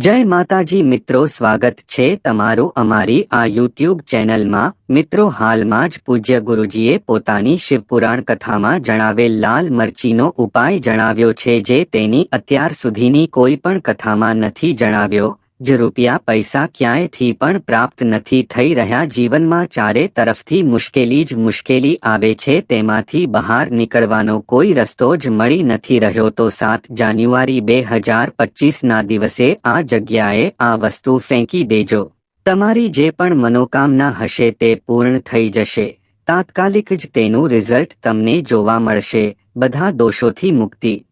જય માતાજી મિત્રો, સ્વાગત છે તમારું અમારી આ યુટ્યુબ ચેનલમાં. મિત્રો, હાલમાં જ પૂજ્ય ગુરુજીએ પોતાની શિવપુરાણ કથામાં જણાવેલ લાલ મરચીનો ઉપાય જણાવ્યો છે, જે તેની અત્યાર સુધીની કોઈ પણ કથામાં નથી જણાવ્યો. જ રૂપિયા પૈસા ક્યાંયથી પણ પ્રાપ્ત નથી થઈ રહ્યા જીવનમાં ચારે તરફથી મુશ્કેલી જ મુશ્કેલી આવે છે, તેમાંથી બહાર નીકળવાનો કોઈ રસ્તો જ મળી નથી રહ્યો. તો સાત જાન્યુઆરી બે હજાર પચીસના દિવસે આ જગ્યાએ આ વસ્તુ ફેંકી દેજો. તમારી જે પણ મનોકામના હશે તે પૂર્ણ થઈ જશે. તાત્કાલિક જ તેનું રિઝલ્ટ તમને જોવા મળશે. બધા દોષોથી મુક્તિ.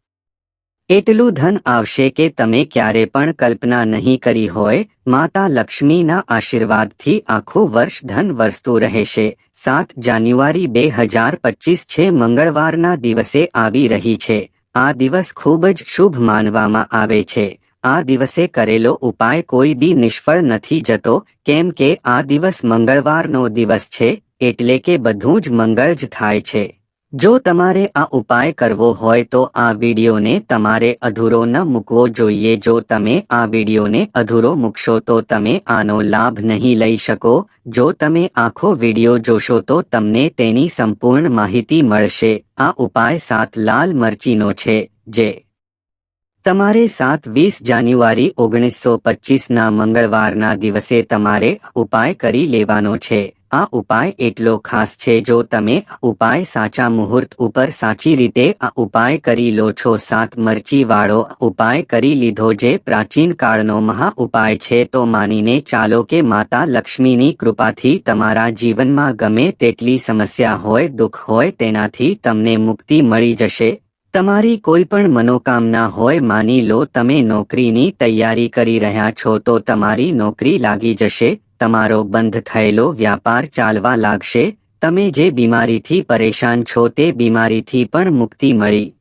એટલું ધન આવશે કે તમે ક્યારે પણ કલ્પના નહીં કરી હોય, માતા લક્ષ્મીના આશીર્વાદથી આખું વર્ષ ધન વરસતું રહેશે. સાત જાન્યુઆરી બે હજાર પચીસ છે, મંગળવારના દિવસે આવી રહી છે. આ દિવસ ખૂબ જ શુભ માનવામાં આવે છે. આ દિવસે કરેલો ઉપાય કોઈ દી નિષ્ફળ નથી જતો, કેમ કે આ દિવસ મંગળવારનો દિવસ છે, એટલે કે બધું જ મંગળ જ થાય છે. જો તમારે આ ઉપાય કરવો હોય તો આ વિડીયોને તમારે અધૂરો ન મૂકવો જોઈએ. જો તમે આ વિડીયોને અધૂરો મૂકશો તો તમે આનો લાભ નહીં લઈ શકો. જો તમે આખો વીડિયો જોશો તો તમને તેની સંપૂર્ણ માહિતી મળશે. આ ઉપાય સાત લાલ મરચીનો છે, જે તમારે સાત વીસ જાન્યુઆરી ઓગણીસો પચીસના મંગળવારના દિવસે તમારે ઉપાય કરી લેવાનો છે. આ ઉપાય એટલો ખાસ છે જો તમે ઉપાય સાચા મુહૂર્ત ઉપર સાચી રીતે આ ઉપાય કરી લો છો. સાત મરચી વાળો ઉપાય કરી લીધો જે પ્રાચીન કાળનો મહા ઉપાય છે તો માનીને ચાલો કે માતા લક્ષ્મીની કૃપાથી તમારા જીવનમાં ગમે તેટલી સમસ્યા હોય, દુઃખ હોય તેનાથી તમને મુક્તિ મળી જશે. તમારી કોઈ પણ મનોકામના હોય માની લો તમે નોકરીની તૈયારી કરી રહ્યા છો તો તમારી નોકરી લાગી જશે. તમારો બંધ થયેલો વ્યાપાર ચાલવા લાગશે, તમે જે બીમારીથી પરેશાન છો તે બીમારીથી પણ મુક્તિ મળી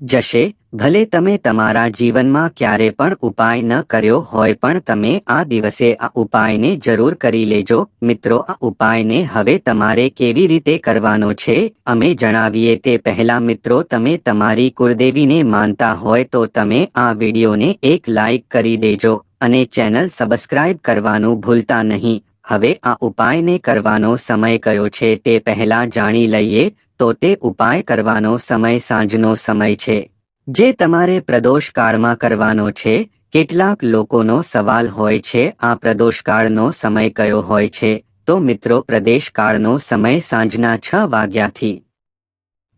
જશે, ભલે તમે તમારા જીવનમાં ક્યારે પણ ઉપાય ન કર્યો હોય પણ તમે આ દિવસે આ ઉપાયને જરૂર કરી લેજો. મિત્રો, આ ઉપાયને હવે તમારે કેવી રીતે કરવાનો છે, અમે જણાવીએ તે પહેલા. મિત્રો, તમે તમારી કુળદેવીને માનતા હોય તો તમે આ વિડીયોને એક લાઈક કરી દેજો. અને ચેનલ સબસ્ક્રાઇબ કરવાનું ભૂલતા નહીં. હવે આ ઉપાયને કરવાનો સમય કયો છે તે પહેલા જાણી લઈએ, તો તે ઉપાય કરવાનો સમય સાંજનો સમય છે. જે તમારે પ્રદોષકાળમાં કરવાનો છે, કેટલાક લોકોનો સવાલ હોય છે, આ પ્રદોષકાળનો સમય કયો હોય છે? તો મિત્રો, પ્રદેશકાળનો સમય સાંજના છ વાગ્યાથી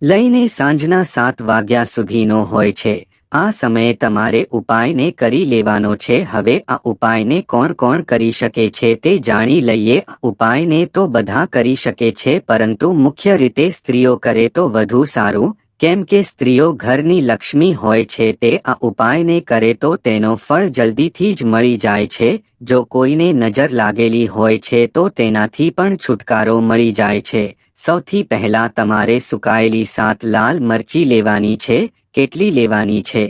લઈને સાંજના સાત વાગ્યા સુધીનો હોય છે. આ સમયે તમારે ઉપાયને કરી લેવાનો છે. હવે આ ઉપાયને કોણ કોણ કરી શકે છે તે જાણી લઈએ. ઉપાયને તો બધા કરી શકે છે, પરંતુ મુખ્ય રીતે સ્ત્રીઓ કરે તો વધુ સારું. કેમ કે સ્ત્રીઓ ઘરની લક્ષ્મી હોય છે, તે આ ઉપાયને કરે તો તેનો ફળ જલ્દીથી જ મળી જાય છે. જો કોઈને નજર લાગેલી હોય છે, તો તેનાથી પણ છુટકારો મળી જાય છે. સૌથી પહેલા તમારે સુકાયેલી સાત લાલ મરચી લેવાની છે, કેટલી લેવાની છે?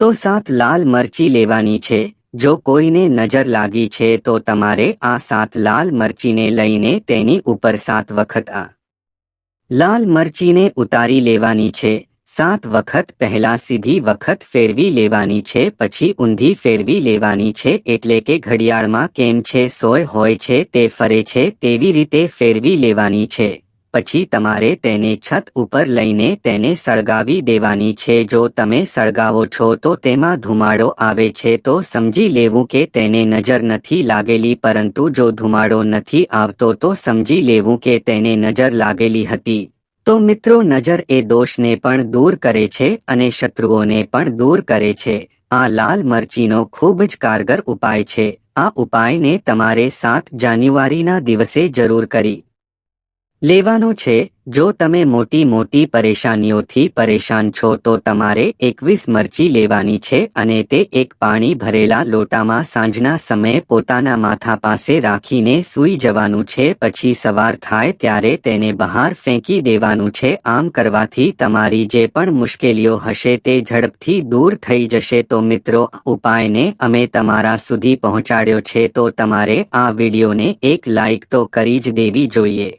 તો સાત લાલ મરચી લેવાની છે, જો કોઈને નજર લાગી છે તો તમારે આ સાત લાલ મરચીને લઈને તેની ઉપર સાત વખત આ લાલ મરચીને ઉતારી લેવાની છે, સાત વખત પહેલા સીધી વખત ફેરવી લેવાની છે, પછી ઊંધી ફેરવી લેવાની છે, એટલે કે ઘડિયાળમાં કેમ છે સોય હોય છે તે ફરે છે તેવી રીતે ફેરવી લેવાની છે. પછી તમારે તેને છત ઉપર લઈને તેને સળગાવી દેવાની છે. જો તમે સળગાવો છો તો તેમાં ધુમાડો આવે છે તો સમજી લેવું કે તેને નજર નથી લાગેલી, પરંતુ જો ધુમાડો નથી આવતો તો સમજી લેવું કે તેને નજર લાગેલી હતી. તો મિત્રો, નજર એ દોષને પણ દૂર કરે છે અને શત્રુઓને પણ દૂર કરે છે. આ લાલ મરચીનો ખૂબ જ કારગર ઉપાય છે. આ ઉપાયને તમારે સાત જાન્યુઆરીના દિવસે જરૂર કરી. લેવાનો છે, જો તમે મોટી મોટી પરેશાનીઓથી પરેશાન છો તો તમારે એકવીસ મરચી લેવાની છે અને તે એક પાણી ભરેલા લોટામાં સાંજના સમયે પોતાના માથા પાસે રાખીને સૂઈ જવાનું છે, પછી સવાર થાય ત્યારે તેને બહાર ફેંકી દેવાનું છે. આમ કરવાથી તમારી જે પણ મુશ્કેલીઓ હશે તે ઝડપથી દૂર થઈ જશે. તો મિત્રો ઉપાયને અમે તમારા સુધી પહોંચાડ્યો છે તો તમારે આ વિડીયોને એક લાઇક તો કરી જ દેવી જોઈએ.